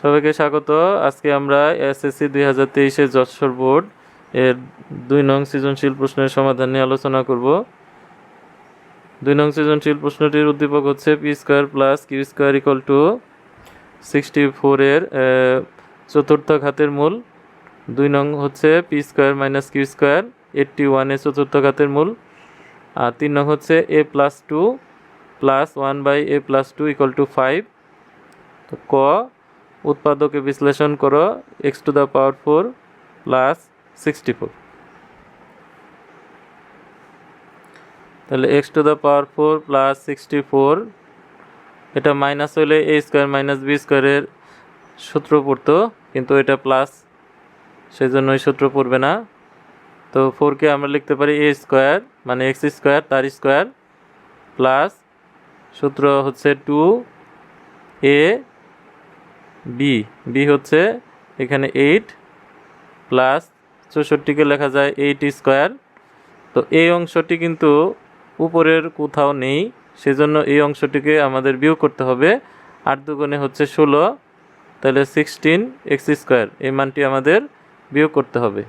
সবাইকে স্বাগত। আজকে আমরা এসএসসি দুই হাজার তেইশের যশোর বোর্ড এর দুই নং সৃজনশীল প্রশ্নের সমাধান নিয়ে আলোচনা করব। দুই নং সৃজনশীল প্রশ্নটির উদ্দীপক হচ্ছে P square plus Q square equal to sixty ফোরের চতুর্থ ঘাতের মূল। দুই নং হচ্ছে P square minus Q square, eighty ওয়ানের চতুর্থ ঘাতের মূল। আর তিন নং হচ্ছে A plus two, plus one by A plus two equal to five. ক উৎপাদকে বিশ্লেষণ করো X to the power four plus sixty four তাহলে X to the power four plus sixty four এটা মাইনাস হলে এ স্কোয়ার মাইনাস বি স্কোয়ারের সূত্র পড়তো, কিন্তু এটা প্লাস সেই জন্য ওই সূত্র পড়বে না। তো ফোরকে আমরা লিখতে পারি এ স্কোয়ার মানে এক্স স্কোয়ার তার স্কোয়ার প্লাস সূত্র হচ্ছে টু এ বি বি হচ্ছে এখানে এইট প্লাস চৌষট্টিকে লেখা যায় এইট স্কোয়ার তো এই অংশটি কিন্তু উপরের কোথাও নেই, সেজন্য এই অংশটিকে আমাদের বিয়োগ করতে হবে। আট দুগুণে হচ্ছে ষোলো, তাহলে সিক্সটিন এক্স স্কোয়ার এই মানটি আমাদের বিয়োগ করতে হবে।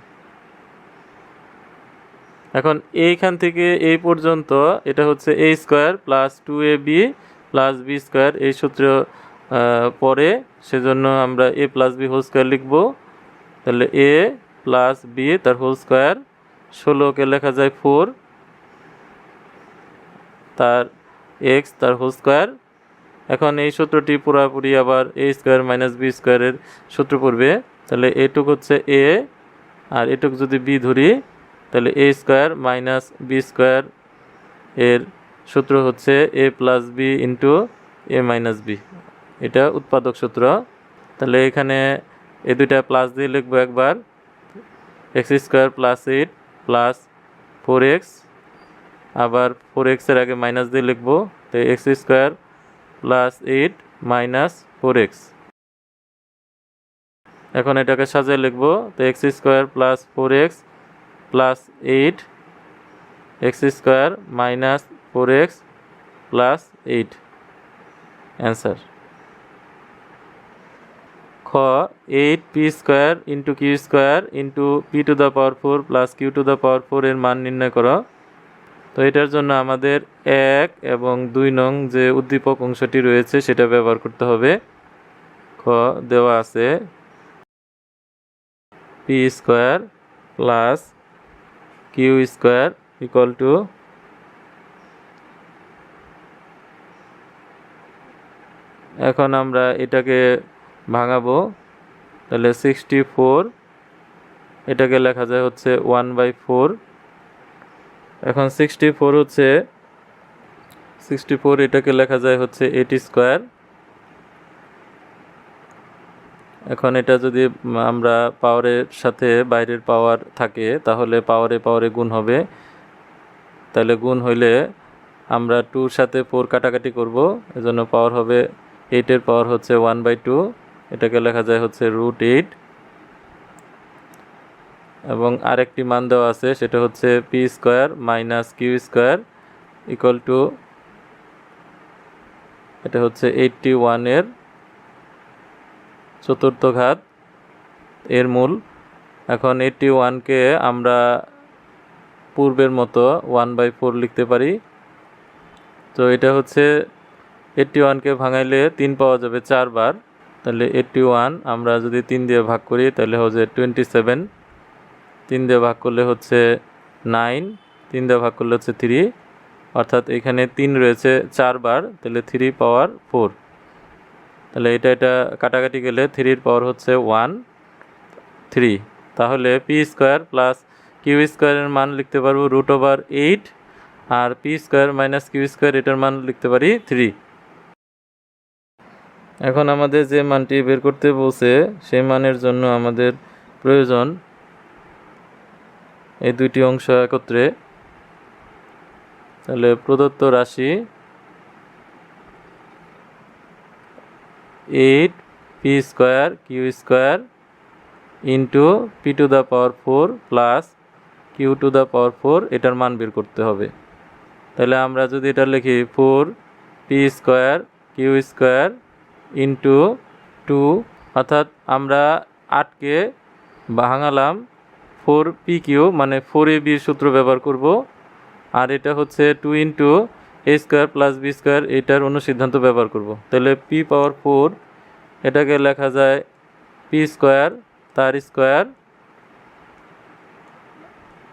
এখন এইখান থেকে এই পর্যন্ত এটা হচ্ছে A square plus two A B plus B square এই সূত্র পরে সেজন্য আমরা A plus B whole square লিখব। তাহলে এ প্লাস বি তার হোল স্কোয়ার ষোলোকে লেখা যায় ফোর তার এক্স তার হোল স্কোয়ার এখন এই সূত্রটি পুরোপুরি আবার এ স্কোয়ার মাইনাস বি স্কোয়ারের সূত্র পড়বে। তাহলে এটুক হচ্ছে এ আর এটুক যদি বি ধরি, তাহলে A square minus B square এর সূত্র হচ্ছে A plus B into A minus B এটা উৎপাদক সূত্র। তাহলে এখানে এ দুইটা প্লাস দিয়ে লিখব একবার। X square plus eight plus four X আবার ফোর এক্সের আগে মাইনাস দিয়ে লিখব। তো X square plus eight minus four X এখন এটাকে সাজিয়ে লিখব। তো X square plus four X plus eight X square minus four X plus eight answer eight P square into Q square into P to the power four plus Q to the power four এর মান নির্ণয় করো। তো এটার জন্য আমাদের এক এবং দুই নং যে উদ্দীপক অংশটি রয়েছে সেটা ব্যবহার করতে হবে। খ, দেওয়া আছে P square plus Q square equal to এখন আমরা এটাকে ভাঙাবো। তাহলে সিক্সটি ফোর এটাকে লেখা যায় হচ্ছে ওয়ান বাই ফোর এখন সিক্সটি ফোর হচ্ছে সিক্সটি ফোর এটাকে লেখা যায় হচ্ছে এইট স্কোয়ার এখন এটা যদি আমরা পাওয়ারের সাথে বাইরের পাওয়ার থাকে, তাহলে পাওয়ারে পাওয়ারে গুণ হবে। তাহলে গুণ হইলে আমরা টুর সাথে ফোর কাটাকাটি করব, এজন্য পাওয়ার হবে এইটের পাওয়ার হচ্ছে ওয়ান বাই টু এটাকে লেখা যায় হচ্ছে রুট এইট এবং আরেকটি মান দেওয়া আছে, সেটা হচ্ছে P square minus Q square equal to এটা হচ্ছে এইটটি ওয়ানের চতুর্থ ঘাত এর মূল। এখন এইটটি ওয়ানকে আমরা পূর্বের মতো ওয়ান বাই ফোর লিখতে পারি। তো এটা হচ্ছে এইটটি ওয়ানকে ভাঙাইলে তিন পাওয়া যাবে চারবার। তাহলে এইটটি ওয়ান আমরা যদি তিন দিয়ে ভাগ করি, তাহলে হচ্ছে টোয়েন্টি সেভেন তিন দিয়ে ভাগ করলে হচ্ছে নাইন তিন দিয়ে ভাগ করলে হচ্ছে থ্রি অর্থাৎ এখানে তিন রয়েছে চারবার, তাহলে থ্রি পাওয়ার ফোর তাহলে এটা এটা কাটাকাটি গেলে থ্রির পাওয়ার হচ্ছে ওয়ান থ্রি তাহলে পি স্কোয়ার প্লাস কিউ স্কোয়ারের মান লিখতে পারব রুট ওভার এইট আর P square minus Q square এটার মান লিখতে পারি থ্রি এখন আমাদের যে মানটি বের করতে বলছে, সেই মানের জন্য আমাদের প্রয়োজন এই দুইটি অংশ একত্রে। তাহলে প্রদত্ত রাশি eight P square Q square into P to the power four plus Q to the power four, এটার মান বের করতে হবে। তাহলে আমরা যদি এটা লিখি, four P square Q square into two অর্থাৎ আমরা আটকে ভাঙালাম ফোর পি কিউ মানে ফোর এ বির সূত্র ব্যবহার করব। আর এটা হচ্ছে two into A square plus B square এটার অনুসিদ্ধান্ত ব্যবহার করব। তাহলে পি পাওয়ার ফোর এটাকে লেখা যায় পি স্কোয়ার তার স্কোয়ার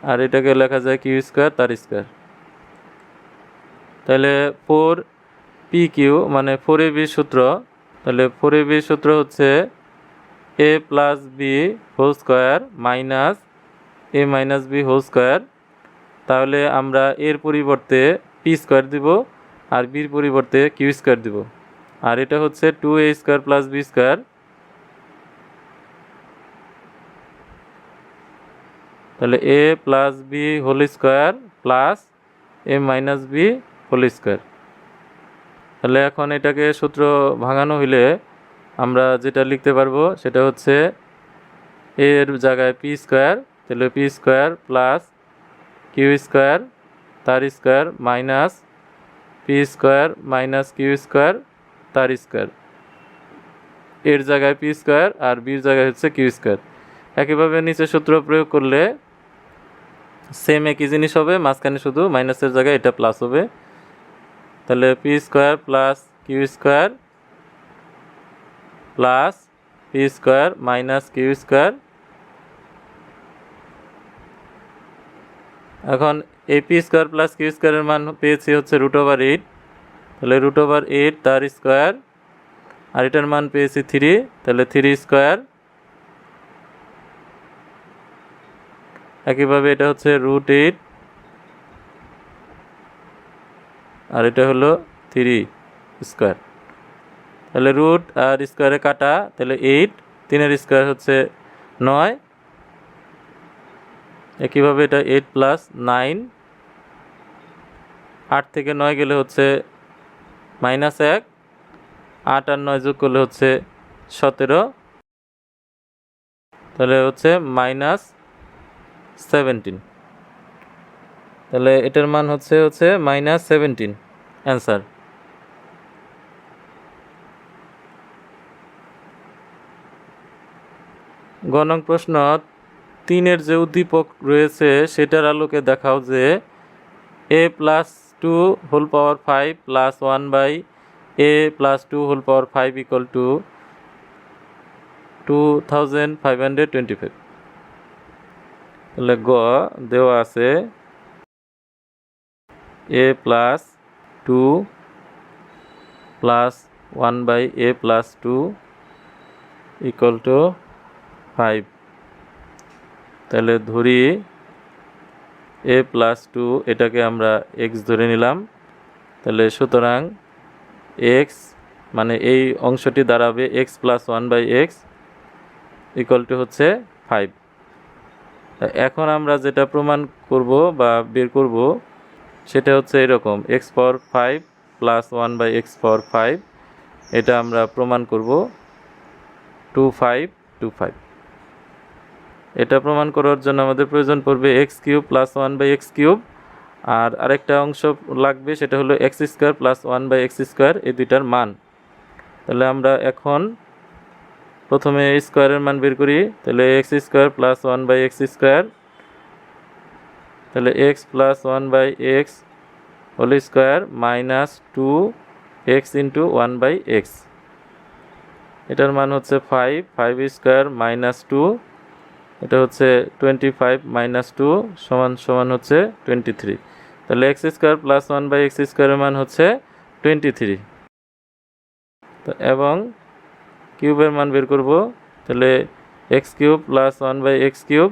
আর এটাকে লেখা যায় কিউ স্কোয়ার তার স্কোয়ার তাহলে ফোর পি কিউ মানে ফোর এ বির সূত্র তাহলে ফোর বির সূত্র হচ্ছে A plus B whole square minus A minus B whole square তাহলে আমরা এর পরিবর্তে পি স্কোয়ার দিব আর বির পরিবর্তে কিউ স্কোয়ার দিব। আর এটা হচ্ছে two A square plus B square তাহলে A plus B whole square plus A minus B whole square তাহলে এখন এটাকে সূত্র ভাঙানো হইলে আমরা যেটা লিখতে পারব সেটা হচ্ছে এর জায়গায় পি স্কোয়ার, তাহলে P square plus Q square তার square minus P square minus Q square তার স্কোয়ার। এর জায়গায় পি স্কোয়ার আর বির জায়গায় হচ্ছে কিউ স্কোয়ার। একইভাবে নিচে সূত্র প্রয়োগ করলে সেম একই জিনিস হবে, মাঝখানে শুধু মাইনাসের জায়গায় এটা প্লাস হবে। তাহলে P square plus Q square plus P square minus Q square এখন এই পি স্কোয়ার প্লাস কিউ স্কোয়ারের মান পেয়েছি হচ্ছে রুট ওভার এইট তাহলে রুট ওভার এইট তার স্কোয়ার আর এটার মান পেয়েছি থ্রি তাহলে থ্রি স্কোয়ার একইভাবে এটা হচ্ছে রুট এইট আর এটা হলো থ্রি স্কোয়ার তাহলে রুট আর স্কোয়ারে কাটা, তাহলে এইট তিনের স্কোয়ার হচ্ছে নয়। একইভাবে এটা এইট প্লাস নাইন আট থেকে নয় গেলে হচ্ছে মাইনাস এক, আট আর নয় যোগ করলে হচ্ছে সতেরো। তাহলে হচ্ছে মাইনাস সেভেন্টিন তাহলে এটার মান হচ্ছে হচ্ছে মাইনাস সেভেন্টিন অ্যান্সার। গণং প্রশ্ন, তিনের যে উদ্দীপক রয়েছে সেটার আলোকে দেখাও যে A plus two whole power five plus one by A plus two whole power five equal to two thousand five hundred twenty five তাহলে গ দেওয়া আছে A plus two plus one by A plus two equal to five তাহলে ধরি এ plus two এটাকে আমরা x ধরে নিলাম। তাহলে সুতরাং এক্স মানে এই অংশটি দাঁড়াবে X plus one by X equal to হচ্ছে ফাইভ এখন আমরা যেটা প্রমাণ করব বা বের করব সেটা হচ্ছে এরকম X power five plus one by X power five এটা আমরা প্রমাণ করব টু ফাইভ টু ফাইভ এটা প্রমাণ করার জন্য আমাদের প্রয়োজন পড়বে X cube plus one by X cube আর আরেকটা অংশ লাগবে সেটা হলো X square plus one by X square এই দুইটার মান। তাহলে আমরা এখন প্রথমে স্কোয়ারের মান বের করি, তাহলে X square plus one by X square তাহলে X plus one by X whole square minus two X into one by X এটার মান হচ্ছে five five square minus two এটা হচ্ছে টোয়েন্টি ফাইভ মাইনাস টু সমান সমান হচ্ছে টোয়েন্টি থ্রি তাহলে X square plus one by X স্কোয়ারের মান হচ্ছে টোয়েন্টি থ্রি এবং কিউবের মান বের করব, তাহলে X cube plus one by X cube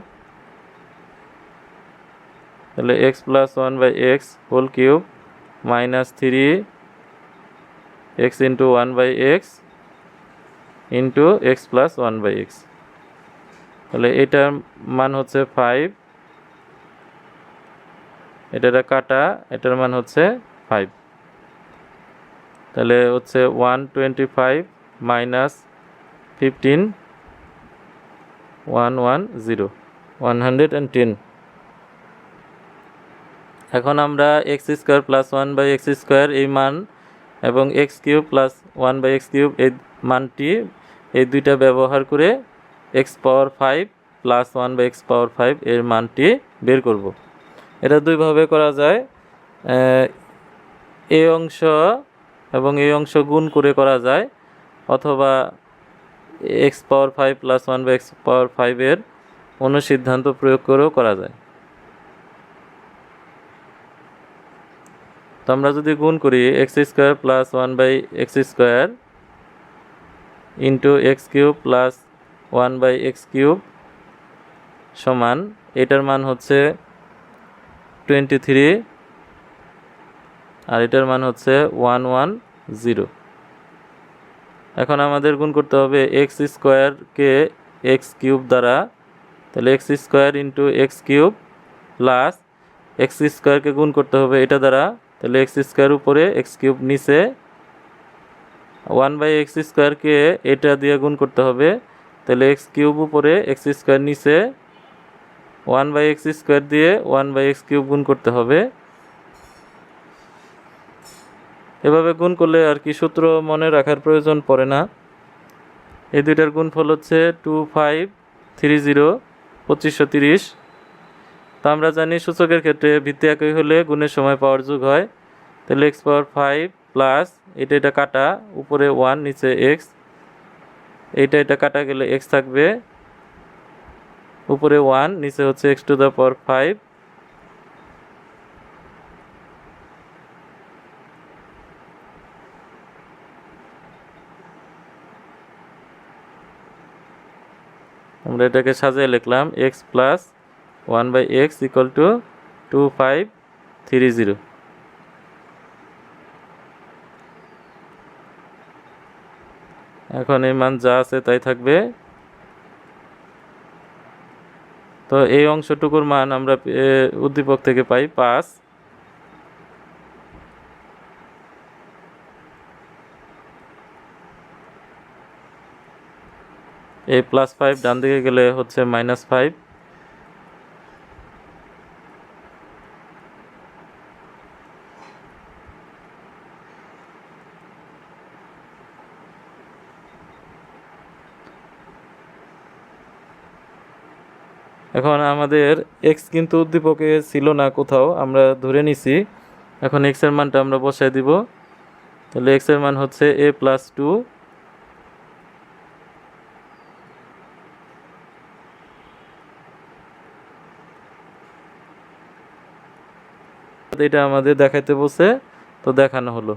তাহলে X plus one by X whole cube minus three X into one by X into X plus one by X তাহলে এটার মান হচ্ছে ফাইভ এটা কাটা, এটার মান হচ্ছে ফাইভ তাহলে হচ্ছে one twenty five minus fifteen one one zero one hundred and ten এখন আমরা x square plus one by x square এই মান এবং x cube plus one by x cube এই মানটি এই দুইটা ব্যবহার করে x power five plus one by x power five এর মানটি বের করব। এটা দুইভাবে করা যায়। এই অংশ এবং এই অংশ গুণ করে করা যায় অথবা x power five plus one by x power ফাইভের অনুসিদ্ধান্ত প্রয়োগ করেও করা যায়। তো আমরা যদি গুণ করি x square plus one by x square into x cube plus one by x cube সমান, এটার মান হচ্ছে টোয়েন্টি থ্রি আর এটার মান হচ্ছে ওয়ান ওয়ান জিরো। এখন আমাদের গুণ করতে হবে এক্স স্কোয়ারকে এক্স কিউব দ্বারা, তাহলে x square into x cube plus x স্কোয়ারকে গুণ করতে হবে এটা দ্বারা তাহলে এক্স স্কোয়ার উপরে এক্স কিউব নিচে ওয়ান বাই এক্স স্কোয়ারকে এটা দিয়ে গুণ করতে হবে। তাহলে এক্স কিউব উপরে এক্স স্কোয়ার নিচে ওয়ান বাই এক্স স্কোয়ার দিয়ে ওয়ান বাই এক্স কিউব গুণ করতে হবে। এভাবে গুণ করলে আর কি সূত্র মনে রাখার প্রয়োজন পড়ে না। এই দুইটার গুণফল হচ্ছে টু ফাইভ থ্রি জিরো পঁচিশশো তিরিশ। তো আমরা জানি সূচকের ক্ষেত্রে ভিত্তি একই হলে গুণের সময় পাওয়ার যোগ হয়। তাহলে এক্স পাওয়ার ফাইভ প্লাস এটা এটা কাটা, উপরে ওয়ান নিচে এক্স এইটা এটা কাটা গেলে এক্স থাকবে। উপরে ওয়ান নিচে হচ্ছে x to the power five আমরা এটাকে সাজিয়ে লিখলাম x plus one by x equal to two five three zero. এখন এই মান যা আছে তাই থাকবে। তো এই অংশটুকুর মান আমরা উদ্দীপক থেকে পাই পাঁচ। এই প্লাস ফাইভ ডান দিকে গেলে হচ্ছে মাইনাস ফাইভ। এখন আমাদের এক্স কিন্তু উদ্দীপকে ছিল না কোথাও, আমরা ধরে নিছি। এখন এক্সের মানটা আমরা বসায় দিব। তাহলে এক্সের মান হচ্ছে এ প্লাস টু এটা আমাদের দেখাইতে বসে তো দেখানো হলো।